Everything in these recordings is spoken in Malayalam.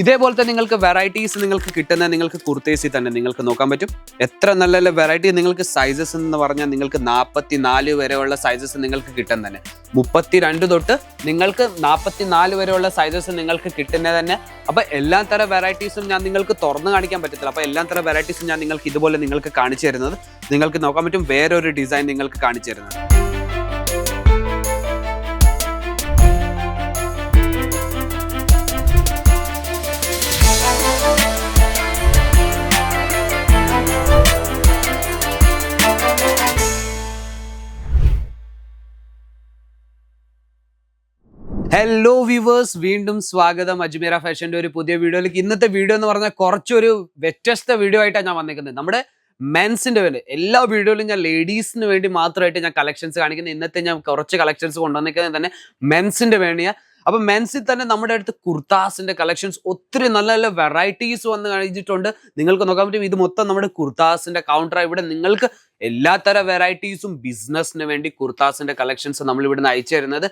ഇതേപോലത്തെ നിങ്ങൾക്ക് വെറൈറ്റീസ് നിങ്ങൾക്ക് കിട്ടുന്ന നിങ്ങൾക്ക് കുർത്തേസി തന്നെ നിങ്ങൾക്ക് നോക്കാൻ പറ്റും. എത്ര നല്ല നല്ല വെറൈറ്റി നിങ്ങൾക്ക് സൈസസ് എന്ന് പറഞ്ഞാൽ നിങ്ങൾക്ക് നാൽപ്പത്തി നാല് വരെയുള്ള സൈസസ് നിങ്ങൾക്ക് കിട്ടും തന്നെ. മുപ്പത്തി രണ്ട് തൊട്ട് നിങ്ങൾക്ക് നാൽപ്പത്തി നാല് വരെയുള്ള സൈസസ് നിങ്ങൾക്ക് കിട്ടുന്ന തന്നെ. അപ്പൊ എല്ലാ തര വെറൈറ്റീസും ഞാൻ നിങ്ങൾക്ക് തുറന്നു കാണിക്കാൻ പറ്റത്തില്ല. അപ്പൊ എല്ലാ തര വെറൈറ്റീസും ഞാൻ നിങ്ങൾക്ക് ഇതുപോലെ നിങ്ങൾക്ക് കാണിച്ചു തരുന്നത്. നിങ്ങൾക്ക് നോക്കാൻ പറ്റും വേറൊരു ഡിസൈൻ നിങ്ങൾക്ക് കാണിച്ചു തരുന്നത്. ഹലോ വ്യൂവേഴ്സ് വീണ്ടും സ്വാഗതം. അജ്മീറ ഫാഷന്റെ ഒരു പുതിയ വീഡിയോയിലേക്ക്. ഇന്നത്തെ വീഡിയോ എന്ന് പറഞ്ഞാൽ കുറച്ചൊരു വ്യത്യസ്ത വീഡിയോ ആയിട്ടാണ് ഞാൻ വന്നിരിക്കുന്നത്. നമ്മുടെ മെൻസിന്റെ വേണ്ടി എല്ലാ വീഡിയോയിലും ഞാൻ ലേഡീസിന് വേണ്ടി മാത്രമായിട്ട് ഞാൻ കളക്ഷൻസ് കാണിക്കുന്നത്. ഇന്നത്തെ ഞാൻ കുറച്ച് കളക്ഷൻസ് കൊണ്ടുവന്നിരിക്കുന്നത് തന്നെ മെൻസിന്റെ വേണ്ടിയാണ് അപ്പൊ മെൻസിൽ തന്നെ നമ്മുടെ അടുത്ത് കുർത്താസിന്റെ കളക്ഷൻസ് ഒത്തിരി നല്ല നല്ല വെറൈറ്റീസ് വന്ന് കഴിഞ്ഞിട്ടുണ്ട്. നിങ്ങൾക്ക് നോക്കാൻ പറ്റും ഇത് മൊത്തം നമ്മുടെ കുർത്താസിന്റെ കൗണ്ടർ ഇവിടെ നിങ്ങൾക്ക് എല്ലാത്തര വെറൈറ്റീസും ബിസിനസ്സിന് വേണ്ടി കുർത്താസിന്റെ കളക്ഷൻസ് നമ്മൾ ഇവിടുന്ന് അയച്ചു തരുന്നത്.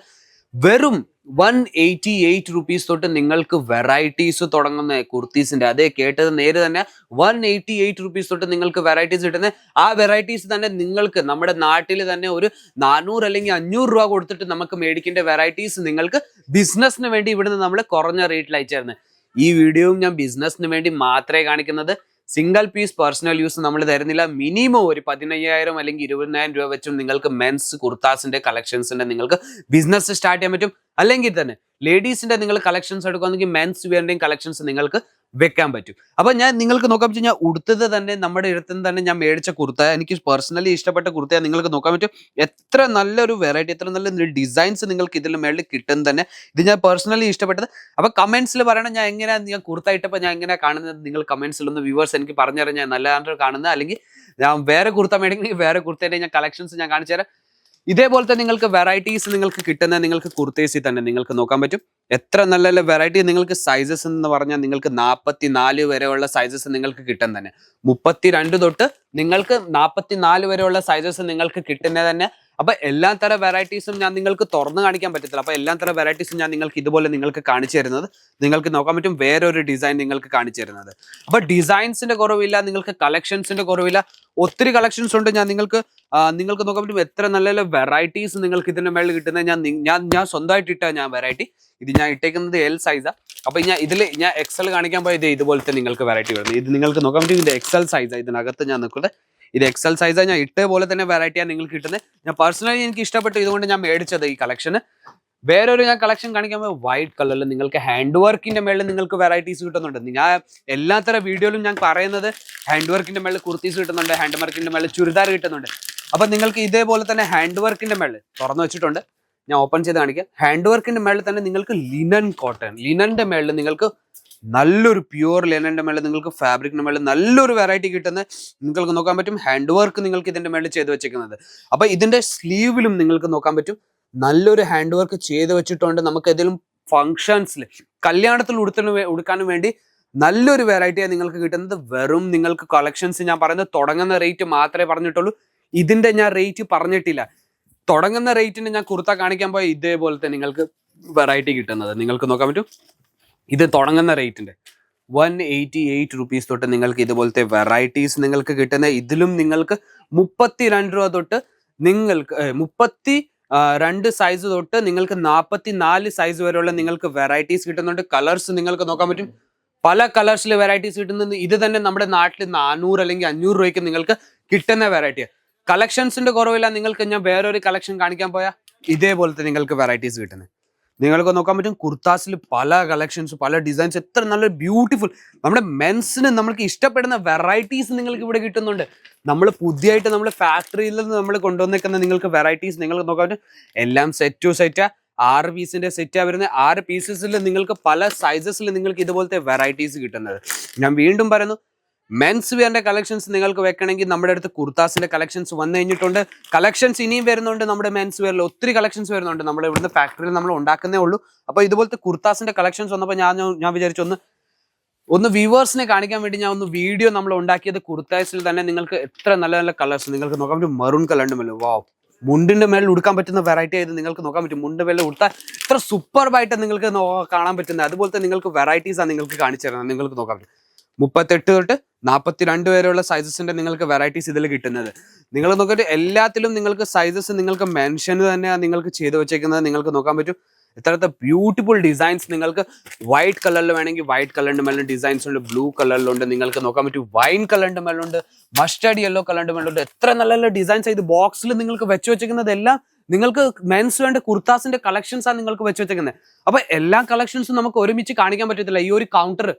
വെറും വൺ എയ്റ്റി എയ്റ്റ് റുപ്പീസ് തൊട്ട് നിങ്ങൾക്ക് വെറൈറ്റീസ് തുടങ്ങുന്ന കുർത്തീസിന്റെ അതേ കേട്ടത് നേരെ തന്നെ വൺ എയ്റ്റി എയ്റ്റ് റുപ്പീസ് തൊട്ട് നിങ്ങൾക്ക് വെറൈറ്റീസ് കിട്ടുന്ന ആ വെറൈറ്റീസ് തന്നെ നിങ്ങൾക്ക് നമ്മുടെ നാട്ടിൽ തന്നെ ഒരു നാനൂറ് അല്ലെങ്കിൽ അഞ്ഞൂറ് രൂപ കൊടുത്തിട്ട് നമുക്ക് മേടിക്കേണ്ട വെറൈറ്റീസ് നിങ്ങൾക്ക് ബിസിനസ്സിന് വേണ്ടി ഇവിടുന്ന് നമ്മൾ കുറഞ്ഞ റേറ്റിൽ അയച്ചായിരുന്നു ഈ വീഡിയോയും ഞാൻ ബിസിനസ്സിന് വേണ്ടി മാത്രമേ കാണിക്കുന്നത്. സിംഗിൾ പീസ് പേഴ്സണൽ യൂസ് നമ്മൾ തരുന്നില്ല. മിനിമം ഒരു പതിനയ്യായിരം അല്ലെങ്കിൽ ഇരുപതിനായിരം രൂപ വെച്ചും നിങ്ങൾക്ക് മെൻസ് കുർത്താസിന്റെ കളക്ഷൻസിന്റെ നിങ്ങൾക്ക് ബിസിനസ് സ്റ്റാർട്ട് ചെയ്യാൻ പറ്റും. അല്ലെങ്കിൽ തന്നെ ലേഡീസിന്റെ നിങ്ങൾ കളക്ഷൻസ് എടുക്കുകയാണെങ്കിൽ മെൻസ് വെയറിന്റെയും കളക്ഷൻസ് നിങ്ങൾക്ക് വെക്കാൻ പറ്റും. അപ്പൊ ഞാൻ നിങ്ങൾക്ക് നോക്കാൻ പറ്റും ഞാൻ ഉടുത്തത് തന്നെ നമ്മുടെ അടുത്ത് തന്നെ ഞാൻ മേടിച്ച കുർത്ത എനിക്ക് പേഴ്സണലി ഇഷ്ടപ്പെട്ട കുർത്ത നിങ്ങൾക്ക് നോക്കാൻ പറ്റും. എത്ര നല്ലൊരു വെറൈറ്റി എത്ര നല്ല ഡിസൈൻസ് നിങ്ങൾക്ക് ഇതിൽ മേളിൽ കിട്ടും തന്നെ. ഇത് ഞാൻ പേഴ്സണലി ഇഷ്ടപ്പെട്ടത്. അപ്പൊ കമന്റ്സിൽ പറയണം ഞാൻ എങ്ങനെയാ ഞാൻ കുർത്ത ഇട്ടപ്പോൾ ഞാൻ എങ്ങനെയാ കാണുന്നത്? നിങ്ങൾ കമന്റ്സിൽ ഒന്ന് വ്യൂവേഴ്സ് എനിക്ക് പറഞ്ഞു തരാം ഞാൻ നല്ലതാണ് കാണുന്നത്? അല്ലെങ്കിൽ ഞാൻ വേറെ കുർത്ത മേടിക്കണമെങ്കിൽ വേറെ കുർത്തേന്റെ ഞാൻ കളക്ഷൻസ് ഞാൻ കാണിച്ചു തരാം ഇതേപോലത്തെ നിങ്ങൾക്ക് വെറൈറ്റീസ് നിങ്ങൾക്ക് കിട്ടുന്ന നിങ്ങൾക്ക് കുർത്തേസി തന്നെ നിങ്ങൾക്ക് നോക്കാൻ പറ്റും. എത്ര നല്ല നല്ല വെറൈറ്റി നിങ്ങൾക്ക് സൈസസ് എന്ന് പറഞ്ഞാൽ നിങ്ങൾക്ക് നാൽപ്പത്തി നാല് വരെയുള്ള സൈസസ് നിങ്ങൾക്ക് കിട്ടും തന്നെ. മുപ്പത്തി രണ്ട് തൊട്ട് നിങ്ങൾക്ക് നാൽപ്പത്തി നാല് വരെയുള്ള സൈസസ് നിങ്ങൾക്ക് കിട്ടുന്നത് തന്നെ അപ്പൊ എല്ലാ തരം വെറൈറ്റീസും ഞാൻ നിങ്ങൾക്ക് തുറന്ന് കാണിക്കാൻ പറ്റത്തില്ല. അപ്പൊ എല്ലാ തരം വെറൈറ്റീസും ഞാൻ നിങ്ങൾക്ക് ഇതുപോലെ നിങ്ങൾക്ക് കാണിച്ചു തരുന്നത്. നിങ്ങൾക്ക് നോക്കാൻ പറ്റും വേറൊരു ഡിസൈൻ നിങ്ങൾക്ക് കാണിച്ചു തരുന്നത്. അപ്പൊ ഡിസൈൻസിന്റെ കുറവില്ല നിങ്ങൾക്ക് കളക്ഷൻസിന്റെ കുറവില്ല. ഒത്തിരി കളക്ഷൻസ് ഉണ്ട് ഞാൻ നിങ്ങൾക്ക് നിങ്ങൾക്ക് നോക്കാൻ പറ്റും എത്ര നല്ല നല്ല വെറൈറ്റീസ് നിങ്ങൾക്ക് ഇതിന്റെ മേളിൽ കിട്ടുന്നത് ഞാൻ ഞാൻ ഞാൻ സ്വന്തമായിട്ട് ഇട്ട ഞാൻ വെറൈറ്റി ഇത് ഞാൻ ഇട്ടേക്കുന്നത് എൽ സൈസാ അപ്പൊ ഞാൻ ഇതിൽ ഞാൻ എക്സൽ കാണിക്കാൻ പോയത് ഇതുപോലത്തെ നിങ്ങൾക്ക് വെറൈറ്റി വരുന്നത് ഇത് നിങ്ങൾക്ക് നോക്കാൻ പറ്റും ഇതിന്റെ എക്സൽ സൈസാ ഇതിനകത്ത് ഞാൻ നിൽക്കുന്നത് ഇത് എക്സൽ സൈസ് ഞാൻ ഇട്ട പോലെ തന്നെ വെറൈറ്റിയാണ് നിങ്ങൾക്ക് കിട്ടുന്നത് ഞാൻ പേഴ്സണലി എനിക്ക് ഇഷ്ടപ്പെട്ടു. ഇതുകൊണ്ട് ഞാൻ മേടിച്ചത് ഈ കളക്ഷന് വേറൊരു ഞാൻ കളക്ഷൻ കാണിക്കാൻ പോയി വൈറ്റ് കളറിൽ നിങ്ങൾക്ക് ഹാൻഡ് വർക്കിന്റെ മേളിൽ നിങ്ങൾക്ക് വെറൈറ്റീസ് കിട്ടുന്നുണ്ട്. ഞാൻ എല്ലാത്തരം വീഡിയോയിലും ഞാൻ പറയുന്നത് ഹാൻഡ് വർക്കിന്റെ മേളിൽ കുർത്തീസ് കിട്ടുന്നുണ്ട് ഹാൻഡ് വർക്കിന്റെ മേളിൽ ചുരിദാർ കിട്ടുന്നുണ്ട്. അപ്പൊ നിങ്ങൾക്ക് ഇതേപോലെ തന്നെ ഹാൻഡ് വർക്കിന്റെ മേളിൽ തുറന്നു വെച്ചിട്ടുണ്ട്. ഞാൻ ഓപ്പൺ ചെയ്ത് കാണിക്കാം. ഹാൻഡ് വർക്കിന്റെ മേളിൽ തന്നെ നിങ്ങൾക്ക് ലിനൻ കോട്ടൺ ലിനന്റെ മേളിൽ നിങ്ങൾക്ക് നല്ലൊരു പ്യുവർ ലെനന്റെ മേളിൽ നിങ്ങൾക്ക് ഫാബ്രിക്കിന്റെ മേളിൽ നല്ലൊരു വെറൈറ്റി കിട്ടുന്ന നിങ്ങൾക്ക് നോക്കാൻ പറ്റും. ഹാൻഡ് വർക്ക് നിങ്ങൾക്ക് ഇതിന്റെ മേളിൽ ചെയ്ത് വെച്ചിരിക്കുന്നത് അപ്പൊ ഇതിന്റെ സ്ലീവിലും നിങ്ങൾക്ക് നോക്കാൻ പറ്റും. നല്ലൊരു ഹാൻഡ് വർക്ക് ചെയ്ത് വെച്ചിട്ടുണ്ട്. നമുക്ക് ഏതെങ്കിലും ഫങ്ഷൻസിൽ കല്യാണത്തിൽ ഉടുത്തിന് ഉടുക്കാനും വേണ്ടി നല്ലൊരു വെറൈറ്റിയാണ് നിങ്ങൾക്ക് കിട്ടുന്നത് വെറും നിങ്ങൾക്ക് കളക്ഷൻസ് ഞാൻ പറയുന്നത് തുടങ്ങുന്ന റേറ്റ് മാത്രമേ പറഞ്ഞിട്ടുള്ളൂ. ഇതിന്റെ ഞാൻ റേറ്റ് പറഞ്ഞിട്ടില്ല. തുടങ്ങുന്ന റേറ്റിന് ഞാൻ കുർത്ത കാണിക്കാൻ പോയ ഇതേപോലത്തെ നിങ്ങൾക്ക് വെറൈറ്റി കിട്ടുന്നത്. നിങ്ങൾക്ക് നോക്കാൻ പറ്റും? ഇത് തുടങ്ങുന്ന റേറ്റിന്റെ വൺ എയ്റ്റി എയ്റ്റ് റുപ്പീസ് തൊട്ട് നിങ്ങൾക്ക് ഇതുപോലത്തെ വെറൈറ്റീസ് നിങ്ങൾക്ക് കിട്ടുന്ന ഇതിലും നിങ്ങൾക്ക് മുപ്പത്തി രണ്ട് രൂപ തൊട്ട് നിങ്ങൾക്ക് മുപ്പത്തി രണ്ട് സൈസ് തൊട്ട് നിങ്ങൾക്ക് നാൽപ്പത്തി നാല് സൈസ് വരെയുള്ള നിങ്ങൾക്ക് വെറൈറ്റീസ് കിട്ടുന്നുണ്ട്. കളേഴ്സ് നിങ്ങൾക്ക് നോക്കാൻ പറ്റും. പല കളേഴ്സിൽ വെറൈറ്റീസ് കിട്ടുന്നത് ഇത് തന്നെ നമ്മുടെ നാട്ടിൽ നാനൂറ് അല്ലെങ്കിൽ അഞ്ഞൂറ് രൂപയ്ക്ക് നിങ്ങൾക്ക് കിട്ടുന്ന വെറൈറ്റി കളക്ഷൻസിന്റെ കുറവില്ല. നിങ്ങൾക്ക് ഞാൻ വേറൊരു കളക്ഷൻ കാണിക്കാൻ പോയാൽ ഇതേപോലത്തെ നിങ്ങൾക്ക് വെറൈറ്റീസ് കിട്ടുന്നത് നിങ്ങൾക്ക് നോക്കാൻ പറ്റും കുർത്താസിൽ പല കളക്ഷൻസ് പല ഡിസൈൻസ് എത്ര നല്ല ബ്യൂട്ടിഫുൾ നമ്മുടെ മെൻസിന് നമ്മൾക്ക് ഇഷ്ടപ്പെടുന്ന വെറൈറ്റീസ് നിങ്ങൾക്ക് ഇവിടെ കിട്ടുന്നുണ്ട്. നമ്മൾ പുതിയതായിട്ട് നമ്മൾ ഫാക്ടറിയിൽ നിന്ന് നമ്മൾ കൊണ്ടുവന്നേക്കുന്ന നിങ്ങൾക്ക് വെറൈറ്റീസ് നിങ്ങൾക്ക് നോക്കാൻ പറ്റും. എല്ലാം സെറ്റ് ടു സെറ്റാ ആറ് പീസിന്റെ സെറ്റാ വരുന്നത്. ആറ് പീസസിൽ നിങ്ങൾക്ക് പല സൈസസിൽ നിങ്ങൾക്ക് ഇതുപോലത്തെ വെറൈറ്റീസ് കിട്ടുന്നത്. ഞാൻ വീണ്ടും പറയുന്നു മെൻസ് വെയറിന്റെ കളക്ഷൻസ് നിങ്ങൾക്ക് വെക്കണമെങ്കിൽ നമ്മുടെ അടുത്ത് കുർത്താസിന്റെ കളക്ഷൻസ് വന്നു കഴിഞ്ഞിട്ടുണ്ട്. കളക്ഷൻസ് ഇനിയും വരുന്നുണ്ട് നമ്മുടെ മെൻസ് വെയറിൽ ഒത്തിരി കളക്ഷൻസ് വരുന്നുണ്ട് നമ്മുടെ ഇവിടുന്ന് ഫാക്ടറിയിൽ നമ്മൾ ഉണ്ടാക്കുന്നേ ഉള്ളൂ. അപ്പൊ ഇതുപോലത്തെ കുർത്താസിന്റെ കളക്ഷൻസ് വന്നപ്പോൾ ഞാൻ ഞാൻ വിചാരിച്ചു ഒന്ന് വ്യൂവേഴ്സിനെ കാണിക്കാൻ വേണ്ടി ഞാൻ ഒന്ന് വീഡിയോ നമ്മൾ ഉണ്ടാക്കിയത് കുർത്താസിൽ തന്നെ നിങ്ങൾക്ക് എത്ര നല്ല നല്ല കളേഴ്സ് നിങ്ങൾക്ക് നോക്കാൻ പറ്റും മറൂൺ കളർ ഉണ്ടല്ലോ വാവ് മുണ്ടിന്റെ മേളിൽ ഉടുക്കാൻ പറ്റുന്ന വെറൈറ്റി ആയത് നിങ്ങൾക്ക് നോക്കാൻ പറ്റും. മുണ്ട് മേളിൽ ഉടുത്താൽ ഇത്ര സൂപ്പർബായിട്ട് നിങ്ങൾക്ക് കാണാൻ പറ്റുന്നത്. അതുപോലത്തെ നിങ്ങൾക്ക് വെറൈറ്റീസ് ആണ് നിങ്ങൾക്ക് കാണിച്ചു തരുന്നത്. നിങ്ങൾക്ക് നോക്കാൻ പറ്റും. മുപ്പത്തെട്ട് തൊട്ട് നാൽപ്പത്തി രണ്ട് വരെയുള്ള സൈസസിന്റെ നിങ്ങൾക്ക് വെറൈറ്റീസ് ഇതിൽ കിട്ടുന്നത്. നിങ്ങൾ നോക്കിയിട്ട് എല്ലാത്തിലും നിങ്ങൾക്ക് സൈസസ് നിങ്ങൾക്ക് മെൻഷൻ തന്നെ നിങ്ങൾക്ക് ചെയ്തു വെച്ചേക്കുന്നത് നിങ്ങൾക്ക് നോക്കാൻ പറ്റും. ഇത്തരത്തെ ബ്യൂട്ടിഫുൾ ഡിസൈൻസ് നിങ്ങൾക്ക് വൈറ്റ് കളറിൽ വേണമെങ്കിൽ വൈറ്റ് കളറിന്റെ മേലും ഡിസൈൻസ് ഉണ്ട് ബ്ലൂ കളറിലുണ്ട് നിങ്ങൾക്ക് നോക്കാൻ പറ്റും. വൈൻ കളറിന്റെ മേലുണ്ട് മസ്റ്റേർഡ് യെല്ലോ കളറിന്റെ മേലുണ്ട് എത്ര നല്ല നല്ല ഡിസൈൻസ് ഇത് ബോക്സിൽ നിങ്ങൾക്ക് വെച്ച് വെച്ചേക്കുന്നത് എല്ലാം നിങ്ങൾക്ക് മെൻസ് വേണ്ട കുർത്താസിന്റെ കളക്ഷൻസ് ആണ് നിങ്ങൾക്ക് വെച്ച് വെച്ചേക്കുന്നത്. അപ്പൊ എല്ലാ കളക്ഷൻസും നമുക്ക് ഒരുമിച്ച് കാണിക്കാൻ പറ്റത്തില്ല. ഈ ഒരു കൗണ്ടർ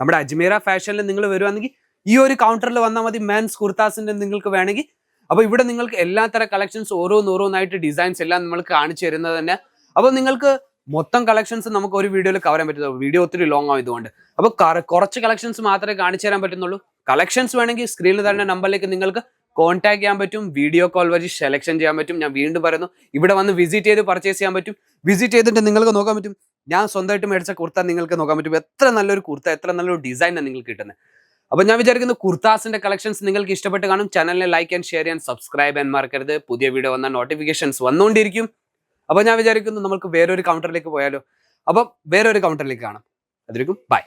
നമ്മുടെ അജ്മീറ ഫാഷനിൽ നിങ്ങൾ വരുവാണെങ്കിൽ ഈ ഒരു കൗണ്ടറിൽ വന്നാൽ മതി. മെൻസ് കുർത്താസിന്റെ നിങ്ങൾക്ക് വേണമെങ്കിൽ. അപ്പോൾ ഇവിടെ നിങ്ങൾക്ക് എല്ലാ തരം കളക്ഷൻസ് ഓരോന്നോരോന്നായിട്ട് ഡിസൈൻസ് എല്ലാം നമ്മൾ കാണിച്ചു തരുന്നത് തന്നെ. അപ്പോൾ നിങ്ങൾക്ക് മൊത്തം കളക്ഷൻസ് നമുക്ക് ഒരു വീഡിയോയിൽ കവർ ചെയ്യാൻ പറ്റുള്ളൂ വീഡിയോ ഒത്തിരി ലോങ് ആയതുകൊണ്ട് അപ്പോൾ അപ്പൊ കുറച്ച് കളക്ഷൻസ് മാത്രമേ കാണിച്ചു തരാൻ പറ്റുന്നുള്ളൂ. കളക്ഷൻസ് വേണമെങ്കിൽ സ്ക്രീനിൽ തന്നെ നമ്പറിലേക്ക് നിങ്ങൾക്ക് കോൺടാക്ട് ചെയ്യാൻ പറ്റും. വീഡിയോ കോൾ വഴി സെലക്ഷൻ ചെയ്യാൻ പറ്റും. ഞാൻ വീണ്ടും പറയുന്നു. ഇവിടെ വന്ന് വിസിറ്റ് ചെയ്ത് പർച്ചേസ് ചെയ്യാൻ പറ്റും. വിസിറ്റ് ചെയ്തിട്ട് നിങ്ങൾക്ക് നോക്കാൻ പറ്റും. ഞാൻ സ്വന്തമായിട്ട് മേടിച്ച കുർത്ത നിങ്ങൾക്ക് നോക്കാൻ പറ്റും. എത്ര നല്ലൊരു കുർത്ത എത്ര നല്ലൊരു ഡിസൈനാണ് നിങ്ങൾക്ക് കിട്ടുന്നത്. അപ്പൊ ഞാൻ വിചാരിക്കുന്നു കുർത്താസിന്റെ കളക്ഷൻസ് നിങ്ങൾക്ക് ഇഷ്ടപ്പെട്ട് കാണും. ചാനലിനെ ലൈക്ക് ആൻഡ് ഷെയർ ചെയ്യാൻ സബ്സ്ക്രൈബ് ചെയ്യാൻ മറക്കരുത്. പുതിയ വീഡിയോ വന്ന നോട്ടിഫിക്കേഷൻസ് വന്നുകൊണ്ടിരിക്കും. അപ്പൊ ഞാൻ വിചാരിക്കുന്നു നമുക്ക് വേറൊരു കൗണ്ടറിലേക്ക് പോയാലോ. അപ്പം വേറൊരു കൗണ്ടറിലേക്ക് കാണാം. അതിലേക്കും ബൈ